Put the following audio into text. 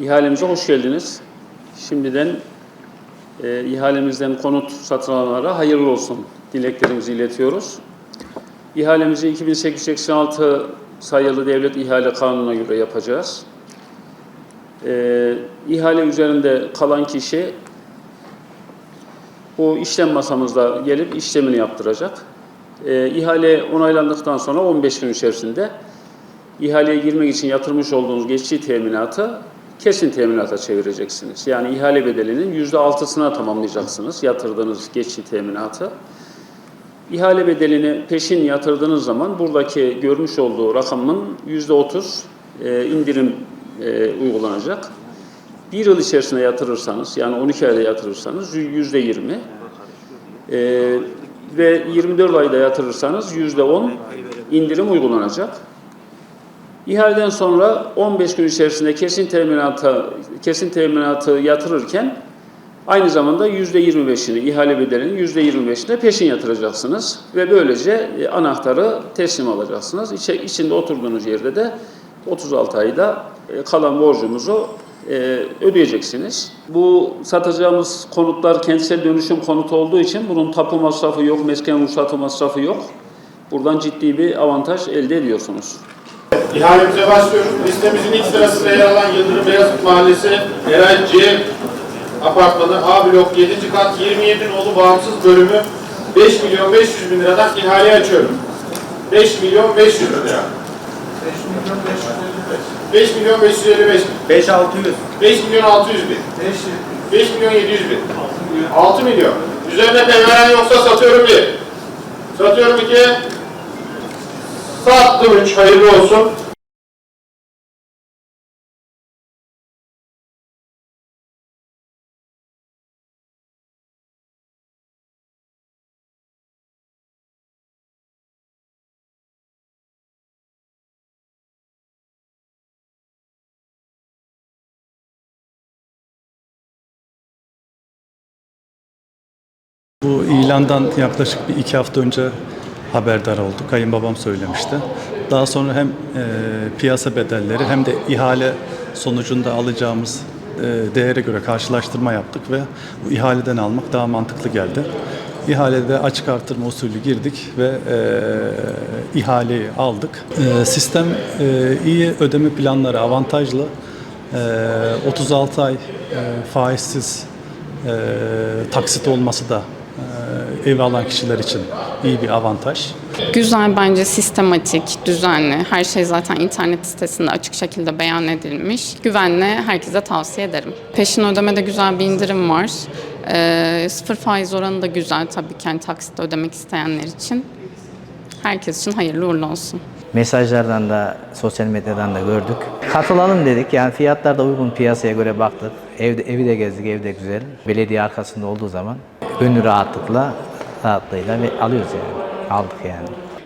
İhalemize hoş geldiniz. Şimdiden e, ihalemizden konut satın alanlara hayırlı olsun dileklerimizi iletiyoruz. İhalemizi 2886 sayılı Devlet İhale Kanunu'na göre yapacağız. E, ihale üzerinde kalan kişi bu işlem masamızda gelip işlemini yaptıracak. E, ihale onaylandıktan sonra 15 gün içerisinde ihaleye girmek için yatırmış olduğunuz geçici teminatı kesin teminata çevireceksiniz. Yani ihale bedelinin yüzde altısına tamamlayacaksınız yatırdığınız geçici teminatı. İhale bedelini peşin yatırdığınız zaman buradaki görmüş olduğu rakamın yüzde otuz e, indirim e, uygulanacak. Bir yıl içerisinde yatırırsanız, yani 12 ayda yatırırsanız yüzde yirmi e, ve 24 ayda yatırırsanız yüzde on indirim uygulanacak. İhaleden sonra 15 gün içerisinde kesin teminata kesin teminatı yatırırken aynı zamanda %25'ini ihale bedelinin %25'ini de peşin yatıracaksınız ve böylece e, anahtarı teslim alacaksınız. İçe, içinde oturduğunuz yerde de 36 ayda e, kalan borcumuzu e, ödeyeceksiniz. Bu satacağımız konutlar kentsel dönüşüm konutu olduğu için bunun tapu masrafı yok, mesken ruhsatı masrafı yok. Buradan ciddi bir avantaj elde ediyorsunuz. İhalemize başlıyoruz. Listemizin ilk sırasında yer alan Yıldırım Beyazıt Mahallesi Eray C Apartmanı A blok 7. kat 27 nolu bağımsız bölümü 5 milyon 500 bin liradan ihaleye açıyorum. 5 milyon 500 bin lira. 5 milyon 555 bin. 5 600. 5 milyon 600 bin. 5 milyon 700 bin. 6 milyon. Üzerine peyveren yoksa satıyorum bir. Satıyorum iki. Üç. Hayırlı olsun. Bu ilandan yaklaşık bir iki hafta önce haberdar olduk. Kayınbabam söylemişti. Daha sonra hem e, piyasa bedelleri hem de ihale sonucunda alacağımız e, değere göre karşılaştırma yaptık ve bu ihaleden almak daha mantıklı geldi. İhalede açık artırma usulü girdik ve e, ihaleyi aldık. E, sistem e, iyi ödeme planları avantajlı. E, 36 ay e, faizsiz e, taksit olması da ev alan kişiler için iyi bir avantaj. Güzel bence sistematik, düzenli. Her şey zaten internet sitesinde açık şekilde beyan edilmiş. Güvenli, herkese tavsiye ederim. Peşin ödemede güzel bir indirim var. Ee, sıfır faiz oranı da güzel tabii ki yani taksitle ödemek isteyenler için. Herkes için hayırlı uğurlu olsun. Mesajlardan da sosyal medyadan da gördük. Katılalım dedik. Yani fiyatlar da uygun piyasaya göre baktık. Evde, evi de gezdik, ev de güzel. Belediye arkasında olduğu zaman gönül rahatlıkla, rahatlığıyla ve alıyoruz yani. Aldık yani.